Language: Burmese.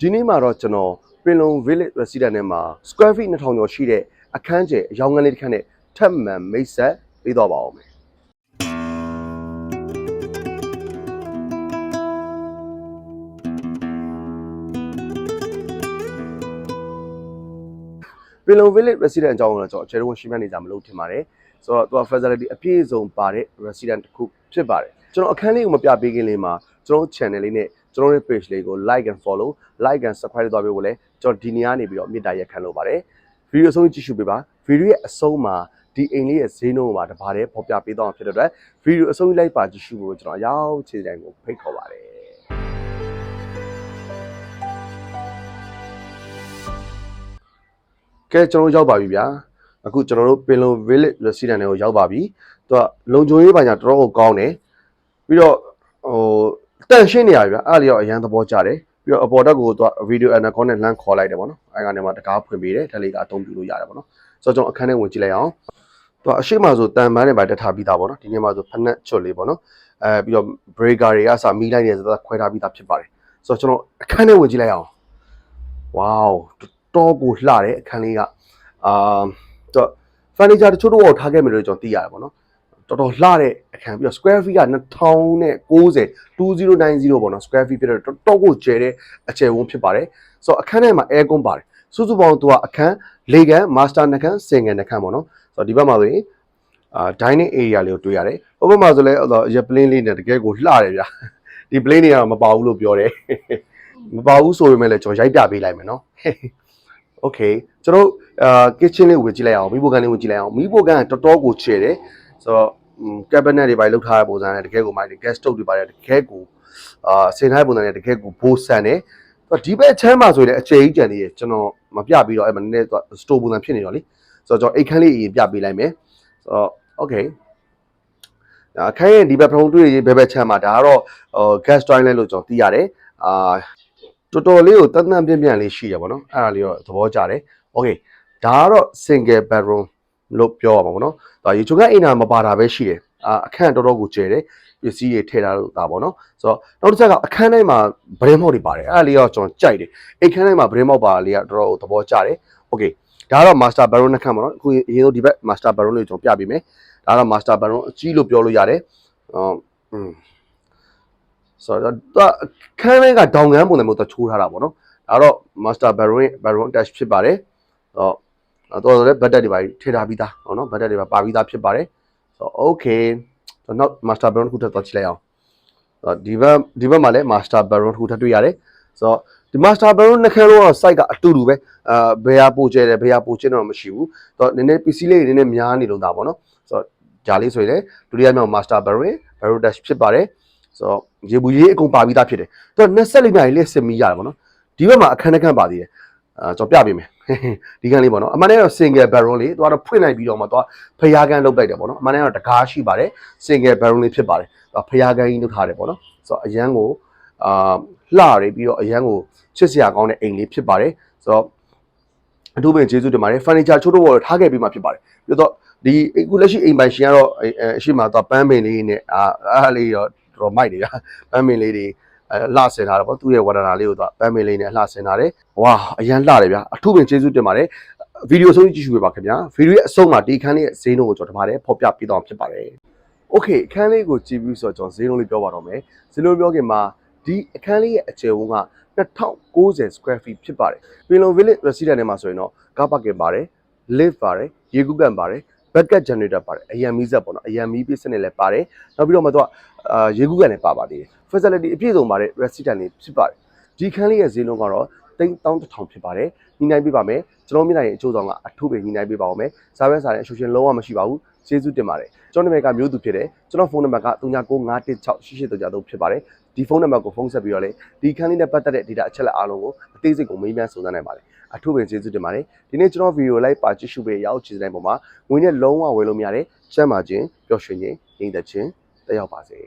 ဒီနေ့မှာတော့ကျွန်တော်ပင်လုံ village resident နဲ့မှာ square feet 2000ကျော်ရှိတဲ့အခန်းကျယ်အရောင်းငန်းလေးတစ်ခန်းနဲ့ထပ်မံမိတ်ဆက်ပေးတော့ပါအောင်မယ်ပင်လုံ village resident အကြောင်းကိုတော့ကျွန်တော်အခြေတော်ရှင်းပြနေကြမလို့ထင်ပါတယ်ဆိုတော့သူက facility အပြည့်အစုံပါတဲ့ resident တစ်ခုဖြစ်ပါတယ်ကျွန်တော်အခန်းလေးကိုမပြပေးခင်လေးမှာကျွန်တော် channel လေးနဲ့ ကျွန်တော်ရဲ့ page လေးကို like and follow like and subscribe လုပ်သွားပေးဖို့လဲကျွန်တော်ဒီနေရာနေပြီးတော့မေတ္တာရက်ခံလို့ပါတယ်ဗီဒီယိုအဆုံးကြည့်ရှုပေးပါဗီဒီယိုရဲ့အဆုံးမှာဒီအိမ်လေးရဲ့ဈေးနှုန်းကိုပါတပါးတည်းပေါ်ပြပေးတော့မှာဖြစ်တဲ့အတွက်ဗီဒီယိုအဆုံးလိုက်ပါကြည့်ရှုဖို့ကျွန်တော်အရောက်ခြေတိုင်းကိုဖိတ်ခေါ်ပါတယ်ကဲကျွန်တော်ရောက်ပါပြီဗျာအခုကျွန်တော်တို့ပင်လုံ village resident တွေကိုရောက်ပါပြီသူကလုံခြုံရေးပိုင်းညာတော်တော်ကိုကောင်းတယ်ပြီးတော့ဟို တန်ရှင်းနေရပြီဗျာအဲ့ဒါလေးတော့အရန်သဘောကျတယ်ပြီးတော့အပေါ်တက်ကိုသူကဗီဒီယိုအန်ကောနဲ့လှမ်းခေါ်လိုက်တယ်ပေါ့နော်အဲ့ကနေမှတကားဖွင့်ပေးတယ်ဒါလေးကအသုံးပြုလို့ရတယ်ပေါ့နော်ဆိုတော့ကျွန်တော်အခန်းထဲဝင်ကြည့်လိုက်အောင်သူကအရှိမဆိုတန်ပန်းနဲ့ပါတက်ထားပြီးသားပေါ့နော်ဒီနေ့မှဆိုဖက်နက်ချွတ်လေးပေါ့နော်အဲပြီးတော့ breaker တွေကစမီးလိုက်နေဆိုတော့ခွဲထားပြီးသားဖြစ်ပါတယ်ဆိုတော့ကျွန်တော်အခန်းထဲဝင်ကြည့်လိုက်အောင် wow တော်ကိုလှတယ်အခန်းလေးကအာတော့ furniture တချို့တော့ထားခဲ့မယ်လို့ကျွန်တော်သိရတယ်ပေါ့နော် တော်တော်လှတဲ့အခန်းပြီးတော့ square feet က2090 2090ပေါ့နော် square feet ဖြစ်တော့တော်တော်ကိုကျယ်တဲ့အကျယ်ဝန်းဖြစ်ပါတယ်ဆိုတော့အခန်းထဲမှာ air con ပါတယ်စုစုပေါင်းသူကအခန်း၄ခန်း master နှခန်း single နှခန်းပေါ့နော်ဆိုတော့ဒီဘက်မှာဆိုရင်အာ dining area လေးကိုတွေ့ရတယ်ဟိုဘက်မှာဆိုလဲရပလင်းလေးနဲ့တကယ်ကိုလှတယ်ဗျာဒီ plane တွေကတော့မပါဘူးလို့ပြောတယ်မပါဘူးဆိုပေမဲ့လည်းကျွန်တော်ရိုက်ပြပေးလိုက်မယ်နော် Okay ကျွန်တော်အာ kitchen လေးကိုဝင်ကြည့်လိုက်အောင်မိဖို့ကန်လေးဝင်ကြည့်လိုက်အောင်မိဖို့ကန်ကတော်တော်ကိုချဲတယ် ဆိုတော့ cabinet တွေပါလောက်ထားတဲ့ပုံစံနဲ့တကယ်ကိုမိုက်တယ် gas stove တွေပါတယ်တကယ်ကိုအာဆင်ထားတဲ့ပုံစံနဲ့တကယ်ကိုဘိုးဆန်တယ်ဒီဘက်ချမ်းမှာဆိုရင်လည်းအကျယ်ကြီးကြံသေးတယ်ကျွန်တော်မပြပြီးတော့အဲ့မှာနည်းနည်း store ပုံစံဖြစ်နေတော့လေဆိုတော့ကျွန်တော်အိတ်ခမ်းလေးအရင်ပြပေးလိုက်မယ်ဆိုတော့ okay အခန်းရဲ့ဒီဘက်ဖုံးတွေ့ရေးဘက်ဘက်ချမ်းမှာဒါကတော့ဟို gas toilet လို့ကျွန်တော်သိရတယ်အာတော်တော်လေးကိုတန်တန်ပြန့်ပြန့်လေးရှိရပါတော့အဲ့ဒါလေးတော့သဘောကျတယ်။ Okay ဒါကတော့ single bedroom လို့ပြောရမှာပေါ့နော်။ဒါရေချိုကအိမ်နာမပါတာပဲရှိတယ်။အာအခန်းတော်တော်ကိုကျယ်တယ်။ပစ္စည်းတွေထည့်ထားလို့ဒါပေါ့နော်။ဆိုတော့နောက်တစ်ချက်ကအခန်းတိုင်းမှာဗရင်မောက်တွေပါတယ်။အဲ့ဒါလေးတော့ကျွန်တော်ကြိုက်တယ်။အိမ်ခန်းတိုင်းမှာဗရင်မောက်ပါလေးကတော်တော်သဘောကျတယ်။ Okay ဒါကတော့ master bedroom နှစ်ခန်းပေါ့နော်။အခုအရင်ဆုံးဒီဘက် master bedroom လေးကိုကျွန်တော်ပြပေးမယ်။ဒါကတော့ master bedroom အကြီးလို့ပြောလို့ရတယ်။အော်อืมဆိုတော့သူခန်းလေးကဒေါင်ငန်းပုံစံမျိုးသူချိုးထားတာပေါ့နော်ဒါတော့ master baron baron dash ဖြစ်ပါတယ်တော့ တော်တော်လည်း budget တွေပါထည့်ထားပြီးသားဟောနော် budget တွေပါပါပြီးသားဖြစ်ပါတယ်ဆိုတော့ okay တော့နောက် master baron ခုထပ်သွားကြည့်လိုက်အောင်ဆိုတော့ဒီဘက်ဒီဘက်မှာလည်း master baron ခုထပ်တွေ့ရတယ်ဆိုတော့ဒီ master baron နှစ်ခန်းလုံးတော့ site ကအတူတူပဲအာဘယ်ဟာပိုကျဲတယ်ဘယ်ဟာပိုကျင်းတော့မရှိဘူးတော့နည်းနည်း PC လေးတွေနည်းနည်းများနေလို့ဒါပေါ့နော်ဆိုတော့ဂျာလေးဆိုရင်လည်းဒုတိယမြောက် master baron baron dash ဖြစ်ပါတယ်ဆိုတော့ရေဘူးရေးအကုန်ပါပြီးသားဖြစ်တယ်သူက24ညရီလေးစစ်မီးရတယ်ဗောနော်ဒီဘက်မှာအခန်းတစ်ခန်းပါသေးတယ် အာကျွန်တော်ပြပေးမယ်ဒီကန်းလေးဗောနော်အမှန်တည်းတော့ single barrel လေးသူကတော့ဖွင့်လိုက်ပြီးတော့မှသူကဖျားကန်းလုတ်လိုက်တယ်ဗောနော်အမှန်တည်းတော့တကားရှိပါတယ် single barrel လေးဖြစ်ပါတယ်သူကဖျားကန်းကြီးလုတ်ထားတယ်ဗောနော်ဆိုတော့အရန်ကိုအာလှရပြီးတော့အရန်ကိုချစ်စရာကောင်းတဲ့အိမ်လေးဖြစ်ပါတယ်ဆိုတော့အထူးပင်ကျေးဇူးတင်ပါတယ် furniture ချိုးတော့ဘောထားခဲ့ပြီးမှဖြစ်ပါတယ်ပြီးတော့ဒီအခုလက်ရှိအိမ်ပိုင်ရှင်ကတော့အရှိမတော့ပန်းပင်လေးနဲ့အာအားလေးတော့တော်မိုက်တယ်ဗျာပန်းပင်လေးတွေအဲ လှဆင်ထားတယ်ပေါ့သူ့ရဲ့ဝါဒနာလေးကိုသူပန်းပင်လေးနဲ့လှဆင်ထားတယ်ဝါအရန်လှတယ်ဗျာအထူးပင်ကျေးဇူးတင်ပါတယ်ဗီဒီယိုဆုံးကြည့်ရှုပေးပါခင်ဗျာဗီဒီယိုရဲ့အဆုံးမှာဒီခန်းလေးရဲ့ဈေးနှုန်းကိုကျွန်တော်တပါးတယ်ဖော်ပြပေးတော့ဖြစ်ပါတယ်โอเคအခန်းလေးကိုကြည့်ပြီးဆိုတော့ကျွန်တော်ဈေးနှုန်းလေးပြောပါတော့မယ်ဈေးနှုန်းပြောခင်မှာဒီအခန်းလေးရဲ့အကျယ်ဝန်းက2090 square feet ဖြစ်ပါတယ်ပင်လုံ village resident ထဲမှာဆိုရင်တော့ကားပါကင်ပါတယ် lift ပါတယ်ရေကူးကန်ပါတယ် backup generator ပါတယ်အရန်မီးစက်ပေါ့နော်အရန်မီးပစ္စည်းနဲ့လည်းပါတယ်နောက်ပြီးတော့မှတော့အာရေကူးကန်လည်းပါပါသေးတယ် facility အပြည့်စုံပါတဲ့ resident တွေဖြစ်ပါတယ်ဒီခန်းလေးရဲ့ဈေးနှုန်းကတော့3000ဖြစ်ပါတယ်ညှိနှိုင်းပေးပါမယ်ကျွန်တော်မြင်နိုင်ရင်အကျိုးဆောင်ကအထူးပဲညှိနှိုင်းပေးပါဦးမယ်စားပဲစားတဲ့အရှုရှင်လုံးဝမရှိပါဘူး ကျေးဇူးတင်ပါတယ်ကျွန်တော်နာမည်ကမျိုးသူဖြစ်တယ်ကျွန်တော်ဖုန်းနံပါတ်က39916883ဖြစ်ပါတယ်ဒီဖုန်းနံပါတ်ကိုဖုန်းဆက်ပြီးတော့လေဒီခန်းလေးနဲ့ပတ်သက်တဲ့ data အချက်လက်အားလုံးကိုအသေးစိတ်ကိုမေးမြန်းစုံစမ်းနိုင်ပါတယ်အထူးပဲကျေးဇူးတင်ပါတယ်ဒီနေ့ကျွန်တော်ဗီဒီယိုလိုက်ပါကြည့်ရှုပေးရောက်ချင်တဲ့ပုံမှာငွေနဲ့လုံးဝဝယ်လို့မရတဲ့ကျမ်းမာခြင်းပျော်ရွှင်ခြင်းညီသက်ခြင်းတက်ရောက်ပါစေ